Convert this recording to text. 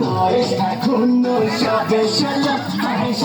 বয়স এখনও সবে ষোলো আরে সবে ষোলো ও হয় সবে ষোলো